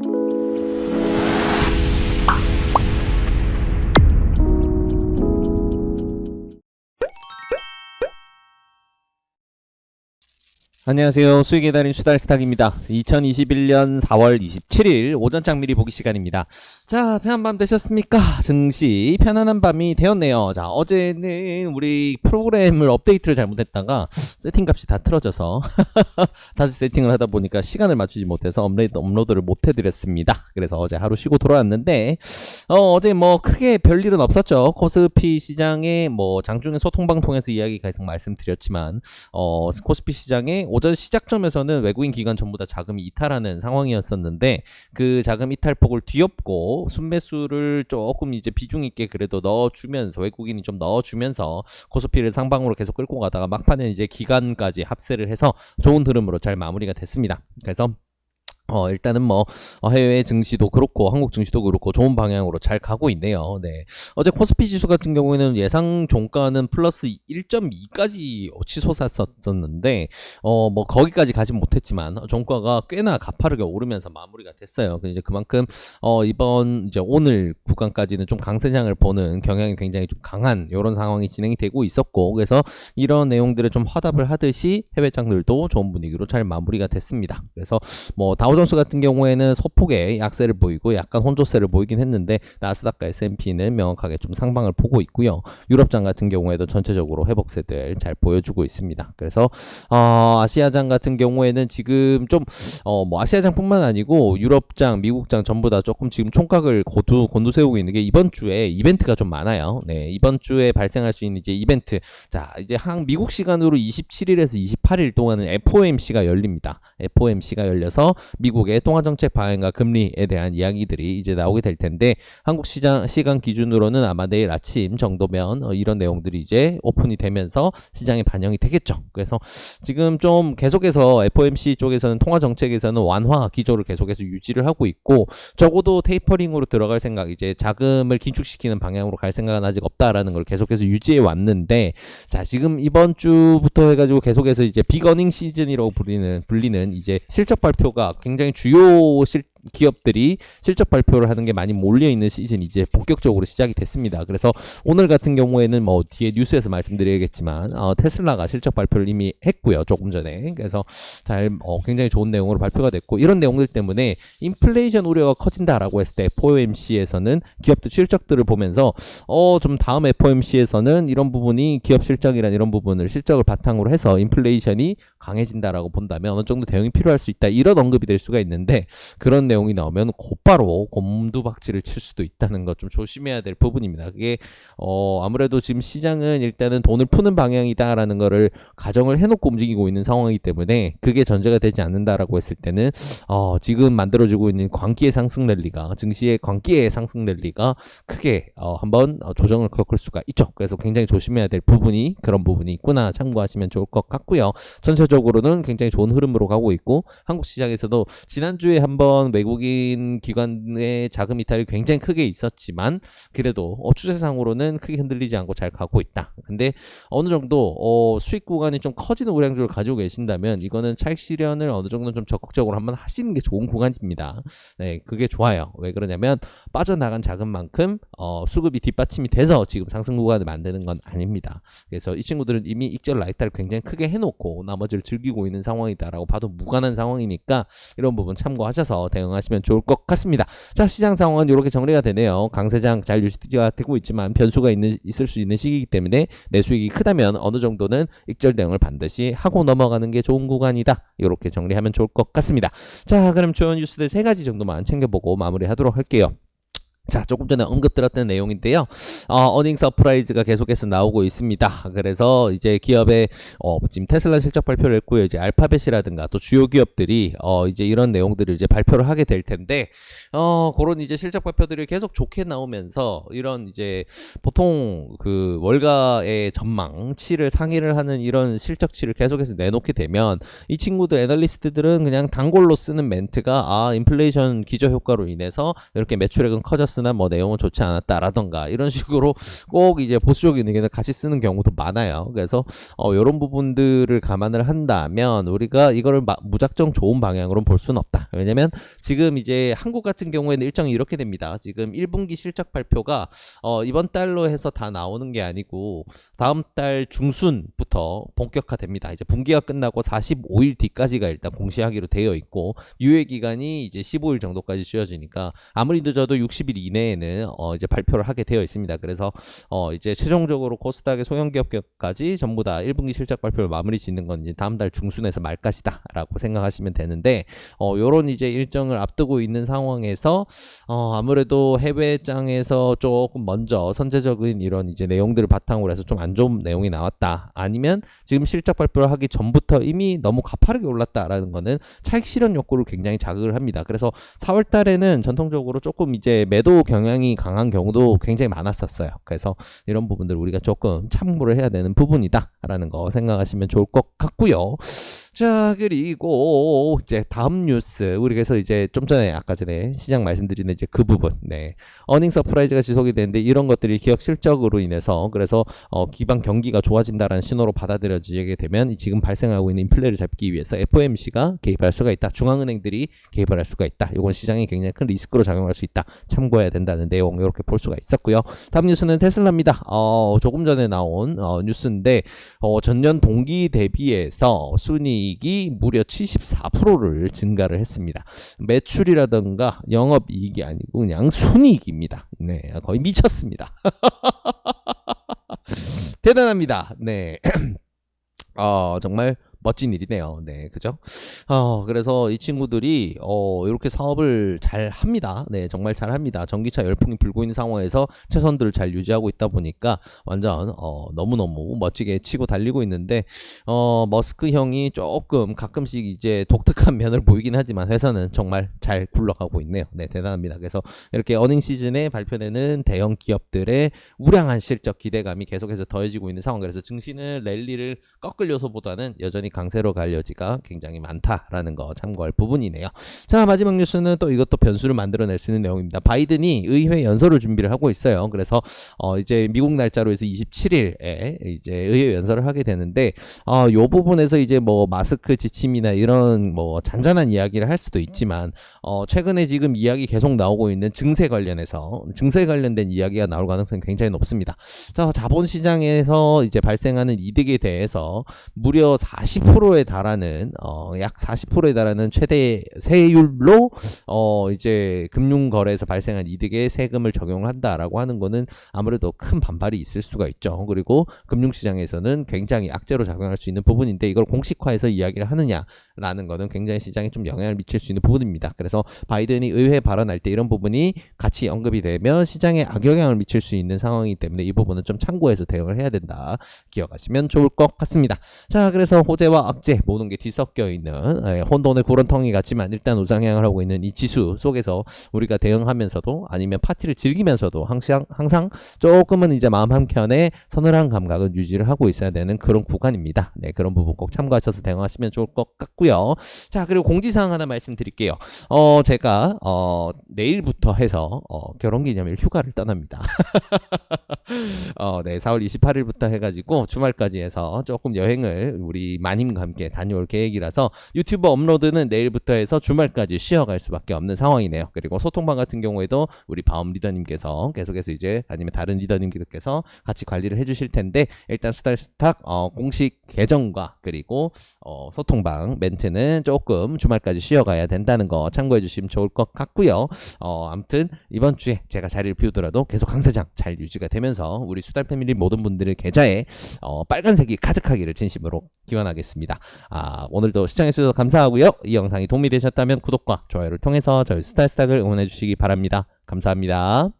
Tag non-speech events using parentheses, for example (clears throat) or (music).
Thank you 안녕하세요. 수익의 달인 수달스탁입니다. 2021년 4월 27일 오전 장미리 보기 시간입니다. 자, 편한 밤 되셨습니까? 증시 편안한 밤이 되었네요. 자, 어제는 우리 프로그램을 업데이트를 잘못했다가 세팅값이 다 틀어져서 (laughs) 다시 세팅을 하다 보니까 시간을 맞추지 못해서 업로드, 업로드를 못 해드렸습니다. 그래서 어제 하루 쉬고 돌아왔는데 어, 어제 뭐 크게 별일은 없었죠. 코스피 시장에 뭐 장중에 소통방 통해서 이야기 계속 말씀드렸지만 어, 코스피 시장의 오전 시작점에서는 외국인 기관 전부 다 자금이 이탈하는 상황이었었는데 그 자금 이탈폭을 뒤엎고 순매수를 조금 이제 비중 있게 그래도 넣어주면서 외국인이 좀 넣어주면서 코스피를 상방으로 계속 끌고 가다가 막판에 이제 기관까지 합세를 해서 좋은 흐름으로 잘 마무리가 됐습니다. 그래서 어, 일단은 뭐, 어, 해외 증시도 그렇고, 한국 증시도 그렇고, 좋은 방향으로 잘 가고 있네요. 네. 어제 코스피 지수 같은 경우에는 예상 종가는 플러스 1.2까지 치솟았었는데, 어, 뭐, 거기까지 가진 못했지만, 어, 종가가 꽤나 가파르게 오르면서 마무리가 됐어요. 그 이제 그만큼, 어, 이번, 이제 오늘 구간까지는 좀 강세장을 보는 경향이 굉장히 좀 강한, 이런 상황이 진행이 되고 있었고, 그래서 이런 내용들을 좀 화답을 하듯이 해외장들도 좋은 분위기로 잘 마무리가 됐습니다. 그래서 뭐, 다우 다우존스 같은 경우에는 소폭의 약세를 보이고 약간 혼조세를 보이긴 했는데 나스닥과 S&P는 명확하게 좀 상방을 보고 있고요. 유럽장 같은 경우에도 전체적으로 회복세들 잘 보여주고 있습니다. 그래서 어, 아시아장 같은 경우에는 지금 좀 어, 뭐 아시아장뿐만 아니고 유럽장, 미국장 전부 다 조금 지금 총각을 고두 곤두세우고 있는 게 이번 주에 이벤트가 좀 많아요. 네, 이번 주에 발생할 수 있는 이제 이벤트. 자, 이제 한 미국 시간으로 27일에서 28일 동안은 FOMC가 열립니다. FOMC가 열려서 미 국의 통화 정책 방향과 금리에 대한 이야기들이 이제 나오게 될 텐데 한국 시장 시간 기준으로는 아마 내일 아침 정도면 어, 이런 내용들이 이제 오픈이 되면서 시장에 반영이 되겠죠. 그래서 지금 좀 계속해서 FOMC 쪽에서는 통화 정책에서는 완화 기조를 계속해서 유지를 하고 있고 적어도 테이퍼링으로 들어갈 생각 이제 자금을 긴축시키는 방향으로 갈 생각은 아직 없다라는 걸 계속해서 유지해 왔는데 자 지금 이번 주부터 해가지고 계속해서 이제 비거닝 시즌이라고 불리는 불리는 이제 실적 발표가 굉장히 주요 실 기업들이 실적 발표를 하는 게 많이 몰려 있는 시즌이 이제 본격적으로 시작이 됐습니다. 그래서 오늘 같은 경우에는 뭐 뒤에 뉴스에서 말씀드리겠지만 어, 테슬라가 실적 발표를 이미 했고요. 조금 전에. 그래서 잘 어, 굉장히 좋은 내용으로 발표가 됐고 이런 내용들 때문에 인플레이션 우려가 커진다라고 했을 때 FOMC에서는 기업들 실적들을 보면서 어, 좀 다음 FOMC에서는 이런 부분이 기업 실적이란 이런 부분을 실적을 바탕으로 해서 인플레이션이 강해진다라고 본다면 어느 정도 대응이 필요할 수 있다. 이런 언급이 될 수가 있는데 그런 내용 이 나오면 곧바로 곰두박질을 칠 수도 있다는 것 좀 조심해야 될 부분입니다. 그게 어 아무래도 지금 시장은 일단은 돈을 푸는 방향이다라는 거를 가정을 해놓고 움직이고 있는 상황이기 때문에 그게 전제가 되지 않는다라고 했을 때는 어 지금 만들어지고 있는 광기의 상승 랠리가 증시의 광기의 상승 랠리가 크게 어 한번 어, 조정을 겪을 수가 있죠. 그래서 굉장히 조심해야 될 부분이 그런 부분이 있구나 참고하시면 좋을 것 같고요. 전체적으로는 굉장히 좋은 흐름으로 가고 있고 한국 시장에서도 지난주에 한번 외국 인 기관의 자금 이탈이 굉장히 크게 있었지만 그래도 어, 추세상으로는 크게 흔들리지 않고 잘 가고 있다. 근데 어느 정도 어, 수익 구간이 좀 커지는 우량주를 가지고 계신다면 이거는 차익 실현을 어느 정도 좀 적극적으로 한번 하시는 게 좋은 구간입니다. 네, 그게 좋아요. 왜 그러냐면 빠져나간 자금만큼 어, 수급이 뒷받침이 돼서 지금 상승 구간을 만드는 건 아닙니다. 그래서 이 친구들은 이미 익절 라이탈을 굉장히 크게 해놓고 나머지를 즐기고 있는 상황이다라고 봐도 무관한 상황이니까 이런 부분 참고하셔서 대응 하시면 좋을 것 같습니다. 자, 시장 상황은 이렇게 정리가 되네요. 강세장 잘 유지가 되고 있지만 변수가 있는 있을 수 있는 시기이기 때문에 내 수익이 크다면 어느 정도는 익절 대응을 반드시 하고 넘어가는 게 좋은 구간이다. 이렇게 정리하면 좋을 것 같습니다. 자, 그럼 주요 뉴스들 세 가지 정도만 챙겨보고 마무리하도록 할게요. 자, 조금 전에 언급 들었던 내용인데요. 어, 어닝 서프라이즈가 계속해서 나오고 있습니다. 그래서 이제 기업의 어, 지금 테슬라 실적 발표를 했고요. 이제 알파벳이라든가 또 주요 기업들이 어, 이제 이런 내용들을 이제 발표를 하게 될 텐데 어, 그런 이제 실적 발표들이 계속 좋게 나오면서 이런 이제 보통 그 월가의 전망치를 상의를 하는 이런 실적치를 계속해서 내놓게 되면 이 친구들 애널리스트들은 그냥 단골로 쓰는 멘트가 아, 인플레이션 기저 효과로 인해서 이렇게 매출액은 커졌어. 썼으나 뭐 내용은 좋지 않았다라던가 이런 식으로 꼭 이제 보수적인 의견을 같이 쓰는 경우도 많아요. 그래서 어, 이런 부분들을 감안을 한다면 우리가 이거를 마- 무작정 좋은 방향으로 볼 수는 없다. 왜냐면 지금 이제 한국 같은 경우에는 일정이 이렇게 됩니다. 지금 1분기 실적 발표가 어, 이번 달로 해서 다 나오는 게 아니고 다음 달 중순부터 본격화됩니다. 이제 분기가 끝나고 45일 뒤까지가 일단 공시하기로 되어 있고 유예 기간이 이제 15일 정도까지 쥐어지니까 아무리 늦어도 60일 이내에는 어, 이제 발표를 하게 되어 있습니다. 그래서 어, 이제 최종적으로 코스닥의 소형 기업까지 전부 다 1분기 실적 발표를 마무리 짓는 건 이제 다음 달 중순에서 말까지다라고 생각하시면 되는데 어, 요런 이제 일정을 앞두고 있는 상황에서 어, 아무래도 해외장에서 조금 먼저 선제적인 이런 이제 내용들을 바탕으로 해서 좀 안 좋은 내용이 나왔다. 아니면 지금 실적 발표를 하기 전부터 이미 너무 가파르게 올랐다라는 거는 차익 실현 욕구를 굉장히 자극을 합니다. 그래서 4월 달에는 전통적으로 조금 이제 매도 경향이 강한 경우도 굉장히 많았었어요. 그래서 이런 부분들 우리가 조금 참고를 해야 되는 부분이다라는 거 생각하시면 좋을 것 같고요. 자 그리고 이제 다음 뉴스. 우리 그래서 이제 좀 전에 아까 전에 시장 말씀드린 이제 그 부분. 네. 어닝 서프라이즈가 지속이 되는데 이런 것들이 기업 실적으로 인해서 그래서 어, 기반 경기가 좋아진다라는 신호로 받아들여지게 되면 이 지금 발생하고 있는 인플레를 잡기 위해서 FOMC가 개입할 수가 있다. 중앙은행들이 개입을 할 수가 있다. 이건 시장에 굉장히 큰 리스크로 작용할 수 있다. 참고해야 된다는 내용 이렇게 볼 수가 있었고요 다음 뉴스는 테슬라입니다 어, 조금 전에 나온 어, 뉴스인데 어, 전년 동기 대비해서 순이익이 무려 74%를 증가를 했습니다. 매출이라던가 영업이익이 아니고 그냥 순이익입니다. 네, 거의 미쳤습니다. (laughs) 대단합니다. 네. (clears throat) 어, 정말 멋진 일이네요. 네, 그죠? 어, 그래서 이 친구들이, 어, 이렇게 사업을 잘 합니다. 네, 정말 잘 합니다. 전기차 열풍이 불고 있는 상황에서 최선들을 잘 유지하고 있다 보니까 완전, 어, 너무너무 멋지게 치고 달리고 있는데, 어, 머스크 형이 조금 가끔씩 이제 독특한 (laughs) 면을 보이긴 하지만 회사는 정말 잘 굴러가고 있네요. 네, 대단합니다. 그래서 이렇게 어닝 시즌에 발표되는 대형 기업들의 우량한 실적 기대감이 계속해서 더해지고 있는 상황. 그래서 증시는 랠리를 꺾을 요소보다는 여전히 강세로 갈 여지가 굉장히 많다라는 거 참고할 부분이네요. 자, 마지막 뉴스는 또 이것도 변수를 만들어낼 수 있는 내용입니다. 바이든이 의회 연설을 준비를 하고 있어요. 그래서 어, 이제 미국 날짜로 해서 27일에 이제 의회 연설을 하게 되는데 어, 요 부분에서 이제 뭐 마스크 지침이나 이런 뭐 잔잔한 이야기를 할 수도 있지만 어, 최근에 지금 이야기 계속 나오고 있는 증세 관련해서 증세 관련된 이야기가 나올 가능성이 굉장히 높습니다. 자, 자본 시장에서 이제 발생하는 이득에 대해서 무려 40%에 달하는 어, 약 40%에 달하는 최대 세율로 어, 이제 금융 거래에서 발생한 이득에 세금을 적용한다라고 하는 거는 아무래도 큰 반발이 있을 수가 있죠. 그리고 금융 시장에서는 굉장히 악재로 작용할 수 있는 부분인데 이걸 공식화해서 이야기를 하느냐라는 거는 굉장히 시장에 좀 영향을 미칠 수 있는 부분입니다. 그래서 바이든이 의회 발언할 때 이런 부분이 같이 언급이 되면 시장에 악영향을 미칠 수 있는 상황이기 때문에 이 부분은 좀 참고해서 대응을 해야 된다. 기억하시면 좋을 것 같습니다. 자, 그래서 호재 와 악재 모든 게 뒤섞여 있는 예, 혼돈의 구런텅이 같지만 일단 우상향을 하고 있는 이 지수 속에서 우리가 대응하면서도 아니면 파티를 즐기면서도 항상 항상 조금은 이제 마음 한켠에 서늘한 감각을 유지를 하고 있어야 되는 그런 구간입니다. 네, 그런 부분 꼭 참고하셔서 대응하시면 좋을 것 같고요. 자, 그리고 공지사항 하나 말씀드릴게요. 어, 제가 어, 내일부터 해서 어, 결혼기념일 휴가를 떠납니다. (laughs) 어, 네, 4월 28일부터 해가지고 주말까지 해서 조금 여행을 우리 마님과 함께 다녀올 계획이라서 유튜브 업로드는 내일부터 해서 주말까지 쉬어갈 수밖에 없는 상황이네요. 그리고 소통방 같은 경우에도 우리 바움 리더님께서 계속해서 이제 아니면 다른 리더님께서 같이 관리를 해주실 텐데 일단 수달스탁 어, 공식 계정과 그리고 어, 소통방 멘트는 조금 주말까지 쉬어가야 된다는 거 참고해 주시면 좋을 것 같고요. 어, 아무튼 이번 주에 제가 자리를 비우더라도 계속 강사장 잘 유지가 되면서 우리 수달 패밀리 모든 분들의 계좌에 어, 빨간색이 가득하기를 진심으로 기원하겠습니다. 아, 오늘도 시청해주셔서 감사하고요. 이 영상이 도움이 되셨다면 구독과 좋아요를 통해서 저희 수달스탁을 응원해 주시기 바랍니다. 감사합니다.